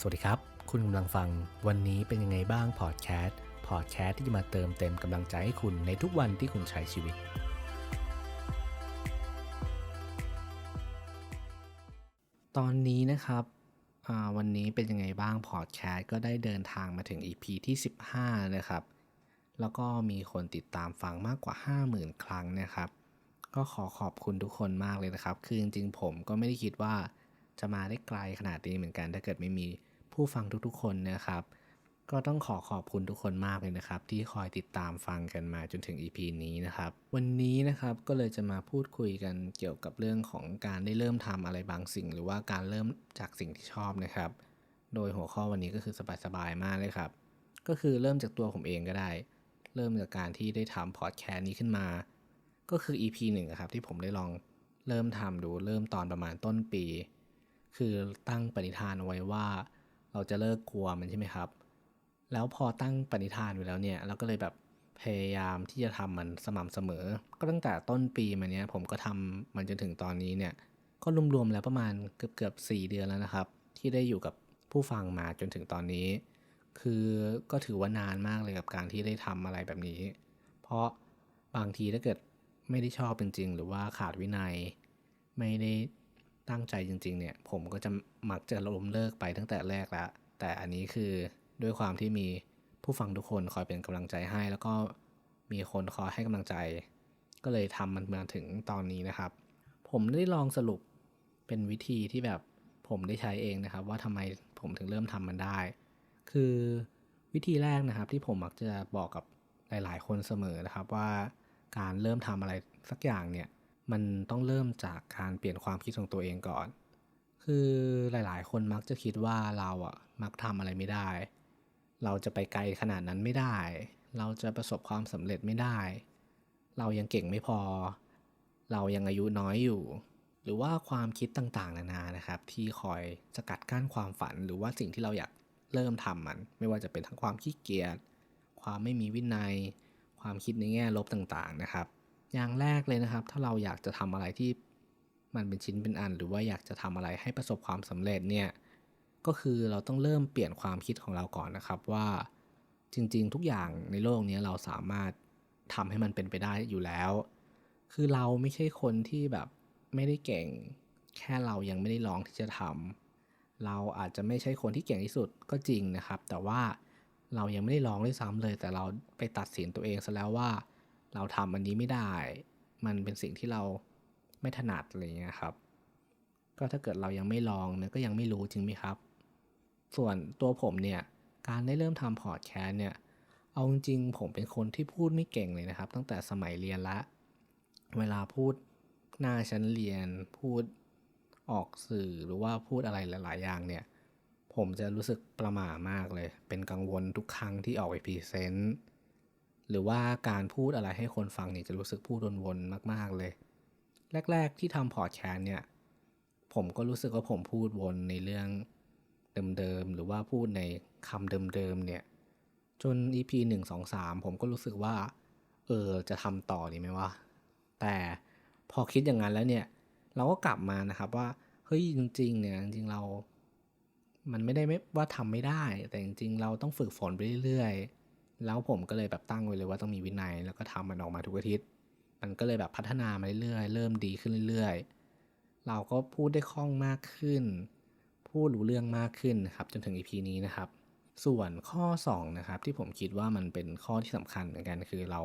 สวัสดีครับ คุณกำลังฟังวันนี้เป็นยังไงบ้างพอดแคสต์พอดแคสต์ที่จะมาเติมเต็มกำลังใจให้คุณในทุกวันที่คุณใช้ชีวิต ตอนนี้นะครับวันนี้เป็นยังไงบ้างพอดแคสต์ก็ได้เดินทางมาถึง EP ที่ 15 นะครับ แล้วก็มีคนติดตามฟังมากกว่า 50,000 ครั้งนะครับ ก็ขอขอบคุณทุกคนมากเลยนะครับ คือจริงๆผมก็ไม่ได้คิดว่าจะมาได้ไกลขนาดนี้เหมือนกันถ้าเกิดไม่มี ผู้ฟังทุกๆคนนะครับ ก็ต้องขอขอบคุณทุกคนมากเลยนะครับ ที่คอยติดตามฟังกันมาจนถึง EP นี้นะครับ วันนี้นะครับก็เลยจะมาพูดคุยกันเกี่ยวกับเรื่องของการได้เริ่มทำอะไรบางสิ่ง หรือว่าการเริ่มจากสิ่งที่ชอบนะครับ โดยหัวข้อวันนี้ก็คือสบายๆมากเลยครับ ก็คือเริ่มจากตัวผมเองก็ได้ เริ่มจากการที่ได้ทำพอดแคสต์นี้ขึ้นมา ก็คือ EP หนึ่งครับที่ผมได้ลองเริ่มทำดูเริ่มตอนประมาณต้นปี คือตั้งปณิธานเอาไว้ว่า เราจะเลิกกลัวมันใช่ไหมครับ แล้วพอตั้งปณิธานอยู่แล้วเนี่ยเราก็เลยแบบพยายามที่จะทำมันสม่ำเสมอ ก็ตั้งแต่ต้นปีมาเนี้ยผมก็ทำมันจนถึงตอนนี้เนี่ยก็รวมๆแล้วประมาณเกือบเกือบสี่เดือนแล้วนะครับ ที่ได้อยู่กับผู้ฟังมาจนถึงตอนนี้ คือก็ถือว่านานมากเลยกับการที่ได้ทำอะไรแบบนี้ เพราะบางทีถ้าเกิดไม่ได้ชอบจริงๆ หรือว่าขาดวินัย ไม่ได้ ตั้งใจจริง ๆ เนี่ย ผมก็จะมักจะล้มเลิกไปตั้งแต่แรกแล้วแต่อันนี้คือด้วยความที่มีผู้ฟังทุกคนคอยเป็นกำลังใจให้ แล้วก็มีคนคอยให้กำลังใจ ก็เลยทำมันมาถึงตอนนี้นะครับ ผมได้ลองสรุปเป็นวิธีที่แบบผมได้ใช้เองนะครับ ว่าทำไมผมถึงเริ่มทำมันได้ คือวิธีแรกนะครับที่ผมมักจะบอกกับหลาย ๆ คนเสมอนะครับว่าการเริ่มทำอะไรสักอย่างเนี่ย มันต้องเริ่มจากการเปลี่ยนความคิดของตัวเองก่อน คือหลายๆ คนมักจะคิดว่าเราอะมักทำอะไรไม่ได้ เราจะไปไกลขนาดนั้นไม่ได้ เราจะประสบความสำเร็จไม่ได้ เรายังเก่งไม่พอ เรายังอายุน้อยอยู่ หรือว่าความคิดต่างๆ นานานะครับ ที่คอยสกัดกั้นความฝันหรือว่าสิ่งที่เราอยากเริ่มทำมัน ไม่ว่าจะเป็นทั้งความขี้เกียจความไม่มีวินัย ความคิดในแง่ลบต่างๆนะครับ อย่างแรกเลยนะครับ ถ้าเราอยากจะทำอะไรที่มันเป็นชิ้นเป็นอัน หรือว่าอยากจะทำอะไรให้ประสบความสำเร็จเนี่ยก็คือเราต้องเริ่มเปลี่ยนความคิดของเราก่อนนะครับว่าจริงๆ ทุกอย่างในโลกนี้เราสามารถทำให้มันเป็นไปได้อยู่แล้ว คือเราไม่ใช่คนที่แบบไม่ได้เก่ง แค่เรายังไม่ได้ลองที่จะทำเราอาจจะไม่ใช่คนที่เก่งที่สุดก็จริงนะครับ แต่ว่าเรายังไม่ได้ลองด้วยซ้ำเลย แต่เราไปตัดสินตัวเองซะแล้วว่า เราทำอันนี้ไม่ได้ มันเป็นสิ่งที่เราไม่ถนัดอะไรเงี้ยครับ ก็ถ้าเกิดเรายังไม่ลองเนี่ยก็ยังไม่รู้จริงไหมครับ ส่วนตัวผมเนี่ยการได้เริ่มทำพอดแคสเนี่ยเอาจริงๆผมเป็นคนที่พูดไม่เก่งเลยนะครับ ตั้งแต่สมัยเรียนละ เวลาพูดหน้าชั้นเรียนพูดออกสื่อหรือว่าพูดอะไรหลาย ๆ อย่างเนี่ย ผมจะรู้สึกประหม่ามากเลย เป็นกังวลทุกครั้งที่ออกไปพรีเซนต์ หรือว่าการพูดอะไรให้คนฟังเนี่ยจะรู้สึกพูดวนๆมาก ๆเลย แรก ๆ ที่ทำพอดแคสต์เนี่ยผมก็รู้สึกว่าผมพูดวนในเรื่องเดิมๆหรือว่าพูดในคำเดิมๆเนี่ยจน EP หนึ่งสองสามผมก็รู้สึกว่า เออ จะทำต่อดีไหมวะ แต่พอคิดอย่างนั้นแล้วเนี่ย เราก็กลับมานะครับว่า เฮ้ย จริงๆ เนี่ย จริงๆ เรา มันไม่ได้ไม่ว่าทำไม่ได้ แต่จริงๆ เราต้องฝึกฝนไปเรื่อย แล้วผมก็เลยแบบตั้งไว้เลยว่าต้องมีวินัย แล้วก็ทำมันออกมาทุกอาทิตย์ มันก็เลยแบบพัฒนามาเรื่อยๆ เริ่มดีขึ้นเรื่อยๆ เราก็พูดได้คล่องมากขึ้น พูดรู้เรื่องมากขึ้นครับจนถึง EP นี้นะครับ ส่วนข้อ 2 นะครับ ที่ผมคิดว่ามันเป็นข้อที่สำคัญเหมือนกันคือเรา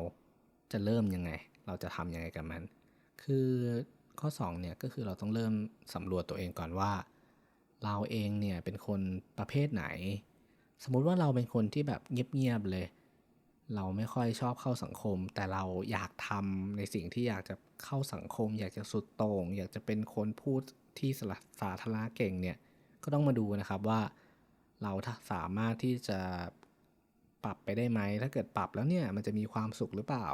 จะเริ่มยังไง เราจะทำยังไงกับมัน คือข้อ2เนี่ยก็คือเราต้องเริ่มสำรวจตัวเองก่อนว่า เราเองเนี่ยเป็นคนประเภทไหน สมมุติว่าเราเป็นคนที่แบบเงียบๆเลย เราไม่ค่อยชอบเข้าสังคม แต่เราอยากทำในสิ่งที่อยากจะเข้าสังคม อยากจะสุดโต่งอยากจะเป็นคนพูดที่สาสาธารณะเก่งเนี่ยก็ต้องมาดูนะครับว่า เราถ้าสามารถที่จะปรับไปได้ไหมถ้าเกิดปรับแล้วเนี่ยมันจะมีความสุขหรือเปล่า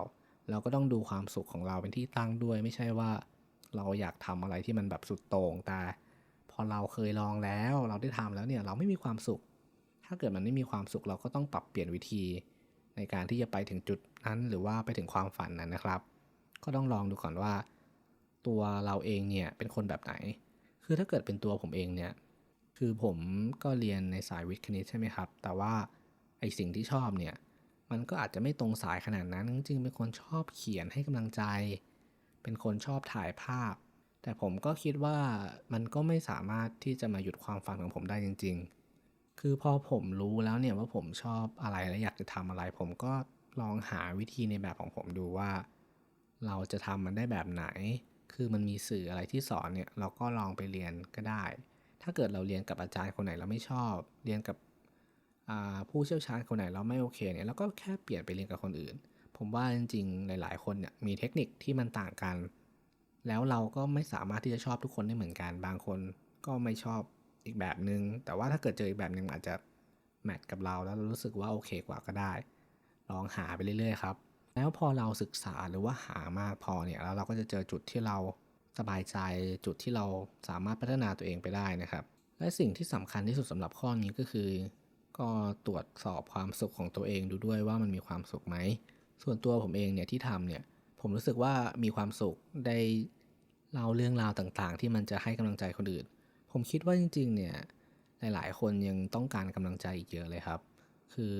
เราก็ต้องดูความสุขของเราเป็นที่ตั้งด้วย ไม่ใช่ว่า เราอยากทำอะไรที่มันแบบสุดโต่งแต่พอเราเคยลองแล้ว เราได้ทำแล้วเนี่ยเราไม่มีความสุข ถ้าเกิดมันไม่มีความสุขเราก็ต้องปรับเปลี่ยนวิธี ในการที่จะไปถึงจุดนั้นหรือว่าไปถึงความฝันนั้นนะครับ ก็ต้องลองดูก่อนว่า ตัวเราเองเนี่ยเป็นคนแบบไหน คือถ้าเกิดเป็นตัวผมเองเนี่ยคือผมก็เรียนในสายวิทย์คณิตใช่ไหมครับ แต่ว่าไอสิ่งที่ชอบเนี่ยมันก็อาจจะไม่ตรงสายขนาดนั้นจริงๆเป็นคนชอบเขียนให้กำลังใจ เป็นคนชอบถ่ายภาพ แต่ผมก็คิดว่ามันก็ไม่สามารถที่จะมาหยุดความฝันของผมได้จริง ๆ คือพอผมรู้แล้วเนี่ยว่าผมชอบอะไรและอยากจะทำอะไร ผมก็ลองหาวิธีในแบบของผมดูว่า เราจะทำมันได้แบบไหน คือมันมีสื่ออะไรที่สอนเนี่ยเราก็ลองไปเรียนก็ได้ ถ้าเกิดเราเรียนกับอาจารย์คนไหนเราไม่ชอบ เรียนกับผู้เชี่ยวชาญคนไหนเราไม่โอเคเนี่ยเราก็แค่เปลี่ยนไปเรียนกับคนอื่น ผมว่าจริงๆหลาย ๆ คนเนี่ยมีเทคนิคที่มันต่างกัน แล้วเราก็ไม่สามารถที่จะชอบทุกคนได้เหมือนกันบางคนก็ไม่ชอบ อีกแบบนึง แต่ว่าถ้าเกิดเจออีกแบบนึงอาจจะแมทกับเราแล้วเรารู้สึกว่าโอเคกว่าก็ได้ ลองหาไปเรื่อยๆครับ แล้วพอเราศึกษาหรือว่าหามากพอเนี่ยแล้วเราก็จะเจอจุดที่เราสบายใจจุดที่เราสามารถพัฒนาตัวเองไปได้นะครับ และสิ่งที่สำคัญที่สุดสำหรับข้อนี้ก็คือ ก็ตรวจสอบความสุขของตัวเองดูด้วยว่ามันมีความสุขไหม ส่วนตัวผมเองเนี่ยที่ทำเนี่ยผมรู้สึกว่ามีความสุขได้เล่าเรื่องราวต่างๆ ที่มันจะให้กำลังใจคนอื่น ผมคิดว่าจริง ๆ เนี่ยหลาย ๆ คนยังต้องการกำลังใจอีกเยอะเลยครับ คือ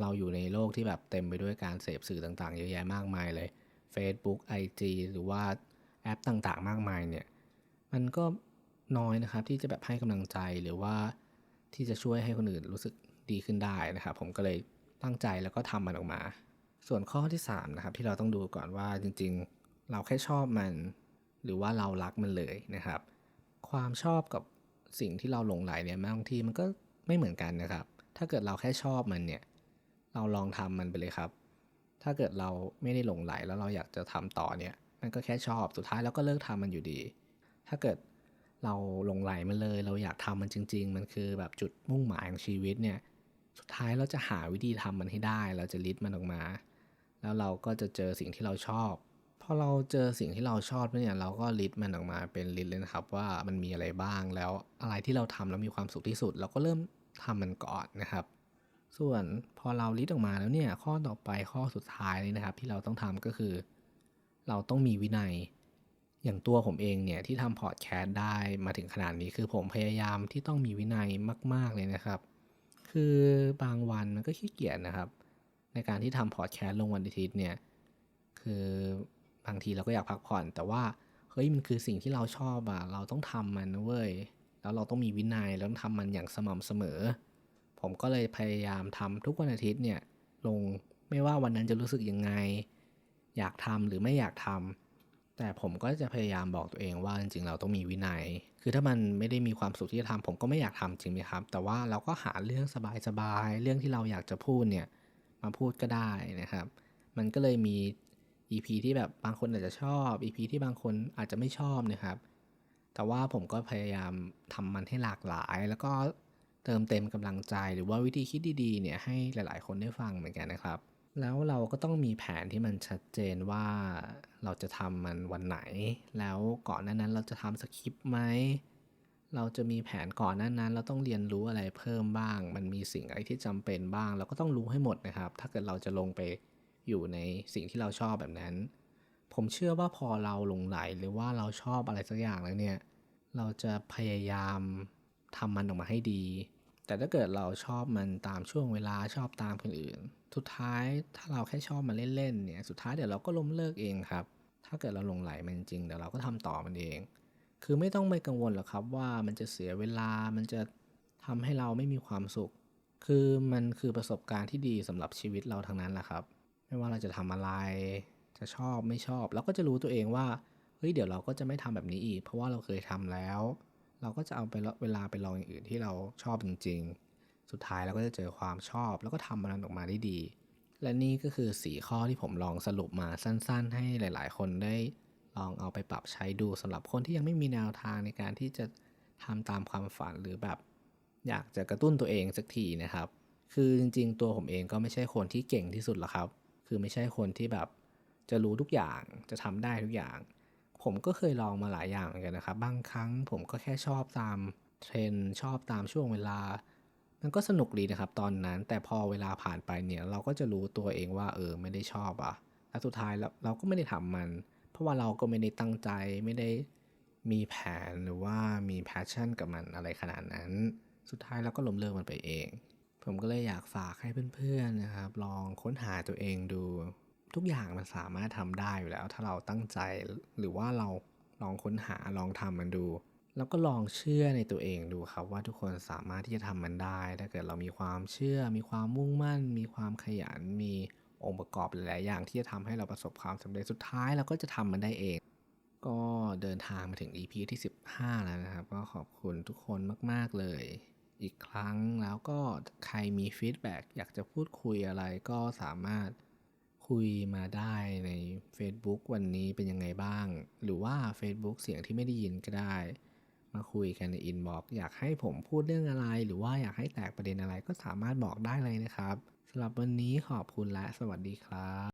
เราอยู่ในโลกที่แบบเต็มไปด้วยการเสพสื่อต่างๆ เยอะแยะมากมายเลย Facebook IG หรือว่าแอปต่างๆ มากมายเนี่ย มันก็น้อยนะครับที่จะแบบให้กำลังใจหรือว่าที่จะช่วยให้คนอื่นรู้สึกดีขึ้นได้นะครับ ผมก็เลยตั้งใจแล้วก็ทำมันออกมา ส่วนข้อที่3นะครับที่เราต้องดูก่อนว่าจริง ๆ เราแค่ชอบมัน หรือว่าเรารักมันเลยนะครับ ความชอบกับสิ่งที่เราหลงไหลเนี่ยบางทีมันก็ไม่เหมือนกันนะครับ ถ้าเกิดเราแค่ชอบมันเนี่ย เราลองทำมันไปเลยครับ ถ้าเกิดเราไม่ได้หลงไหลแล้วเราอยากจะทำต่อเนี่ยมันก็แค่ชอบสุดท้ายเราก็เลิกทำมันอยู่ดี ถ้าเกิดเราหลงไหลมันเลย เราอยากทำมันจริง ๆ มันคือแบบจุดมุ่งหมายของชีวิตเนี่ย สุดท้ายเราจะหาวิธีทำมันให้ได้ เราจะลิดมันออกมา แล้วเราก็จะเจอสิ่งที่เราชอบ พอเราเจอสิ่งที่เราชอบเนี่ยเราก็ลิดมันออกมาเป็นลิสต์เลยนะครับ ว่ามันมีอะไรบ้างแล้วอะไรที่เราทำแล้วมีความสุขที่สุด เราก็เริ่มทำมันก่อนนะครับ ส่วนพอเราลิสต์ออกมาแล้วเนี่ยข้อต่อไปข้อสุดท้ายเลยนะครับ ที่เราต้องทำก็คือ เราต้องมีวินัย อย่างตัวผมเองเนี่ยที่ทำพอดแคสต์ได้มาถึงขนาดนี้คือผมพยายามที่ต้องมีวินัยมาก ๆเลยนะครับ คือบางวันมันก็ขี้เกียจนะครับ ในการที่ทำพอดแคสต์ลงวันอาทิตย์เนี่ยคือ บางทีเราก็อยากพักผ่อน แต่ว่าเฮ้ยมันคือสิ่งที่เราชอบอะเราต้องทำมันนะเว้ยแล้วเราต้องมีวินัยแล้วต้องทำมันอย่างสม่ำเสมอ ผมก็เลยพยายามทำทุกวันอาทิตย์เนี่ยลงไม่ว่าวันนั้นจะรู้สึกยังไง อยากทำหรือไม่อยากทำแต่ผมก็จะพยายามบอกตัวเองว่าจริงๆเราต้องมีวินัย คือถ้ามันไม่ได้มีความสุขที่จะทำผมก็ไม่อยากทำจริงไหมครับ แต่ว่าเราก็หาเรื่องสบายๆเรื่องที่เราอยากจะพูดเนี่ยมาพูดก็ได้นะครับ มันก็เลยมี EP ที่แบบบางคนอาจจะชอบ EP ที่บางคนอาจจะไม่ชอบนะครับ แต่ว่าผมก็พยายามทำมันให้หลากหลาย แล้วก็เติมเต็มกำลังใจหรือว่าวิธีคิดดีๆเนี่ยให้หลาย ๆ คนได้ฟังเหมือนกันนะครับ แล้วเราก็ต้องมีแผนที่มันชัดเจนว่าเราจะทำมันวันไหน แล้วก่อนหน้านั้นเราจะทำสคริปต์ไหมเราจะมีแผนก่อนหน้านั้น เราต้องเรียนรู้อะไรเพิ่มบ้าง มันมีสิ่งอะไรที่จำเป็นบ้าง เราก็ต้องรู้ให้หมดนะครับ ถ้าเกิดเราจะลงไป อยู่ในสิ่งที่เราชอบแบบนั้น ผมเชื่อว่าพอเราหลงไหลหรือว่าเราชอบอะไรสักอย่างแล้วเนี่ย เราจะพยายามทำมันออกมาให้ดี แต่ถ้าเกิดเราชอบมันตามช่วงเวลาชอบตามคนอื่น สุดท้ายถ้าเราแค่ชอบมันเล่นๆเนี่ย สุดท้ายเดี๋ยวเราก็ล้มเลิกเองครับ ถ้าเกิดเราหลงไหลมันจริงเดี๋ยวเราก็ทำต่อมันเอง คือไม่ต้องไปกังวลหรอกครับว่ามันจะเสียเวลา มันจะทำให้เราไม่มีความสุข คือมันคือประสบการณ์ที่ดีสำหรับชีวิตเราทั้งนั้นแหละครับ ไม่ว่าเราจะทำอะไร จะชอบไม่ชอบ เราก็จะรู้ตัวเองว่าเฮ้ยเดี๋ยวเราก็จะไม่ทำแบบนี้อีก เพราะว่าเราเคยทำแล้ว เราก็จะเอาไปเวลาไปลองอย่างอื่นที่เราชอบจริง ๆ สุดท้ายเราก็จะเจอความชอบ แล้วก็ทำมันออกมาได้ดี และนี่ก็คือสีข้อที่ผมลองสรุปมาสั้น ๆ ให้หลาย ๆ คนได้ลองเอาไปปรับใช้ดูสำหรับคนที่ยังไม่มีแนวทางในการที่จะทำตามความฝันหรือแบบ อยากจะกระตุ้นตัวเองสักทีนะครับ คือจริงๆ ตัวผมเองก็ไม่ใช่คนที่เก่งที่สุดหรอกครับ คือไม่ใช่คนที่แบบจะรู้ทุกอย่างจะทำได้ทุกอย่าง ผมก็เคยลองมาหลายอย่างเหมือนกันนะครับ บางครั้งผมก็แค่ชอบตามเทรนชอบตามช่วงเวลา มันก็สนุกดีนะครับตอนนั้น แต่พอเวลาผ่านไปเนี่ยเราก็จะรู้ตัวเองว่าเออไม่ได้ชอบอะแล้วสุดท้ายเราเราก็ไม่ได้ทำมัน เพราะว่าเราก็ไม่ได้ตั้งใจไม่ได้มีแผนหรือว่ามี passion กับมันอะไรขนาดนั้น สุดท้ายเราก็ล้มเลิกมันไปเอง ผมก็เลยอยากฝากให้เพื่อนๆนะครับ ลองค้นหาตัวเองดูทุกอย่างมันสามารถทำได้อยู่แล้ว ถ้าเราตั้งใจหรือว่าเราลองค้นหาลองทำมันดู แล้วก็ลองเชื่อในตัวเองดูครับ ว่าทุกคนสามารถที่จะทำมันได้ ถ้าเกิดเรามีความเชื่อ มีความมุ่งมั่น มีความขยัน มีองค์ประกอบหลายอย่างที่จะทำให้เราประสบความสำเร็จสุดท้ายเราก็จะทำมันได้เอง ก็เดินทางมาถึง EP ที่ 15 แล้วนะครับ ก็ขอบคุณทุกคนมาก ๆเลย อีกครั้ง แล้วก็ใครมีฟีดแบ็กอยากจะพูดคุยอะไรก็สามารถคุยมาได้ใน Facebook วันนี้เป็นยังไงบ้าง หรือว่า Facebook เสียงที่ไม่ได้ยินก็ได้ มาคุยกันในอินบ็อกซ์อยากให้ผมพูดเรื่องอะไร หรือว่าอยากให้แตกประเด็นอะไรก็สามารถบอกได้เลยนะครับสำหรับวันนี้ขอบคุณและสวัสดีครับ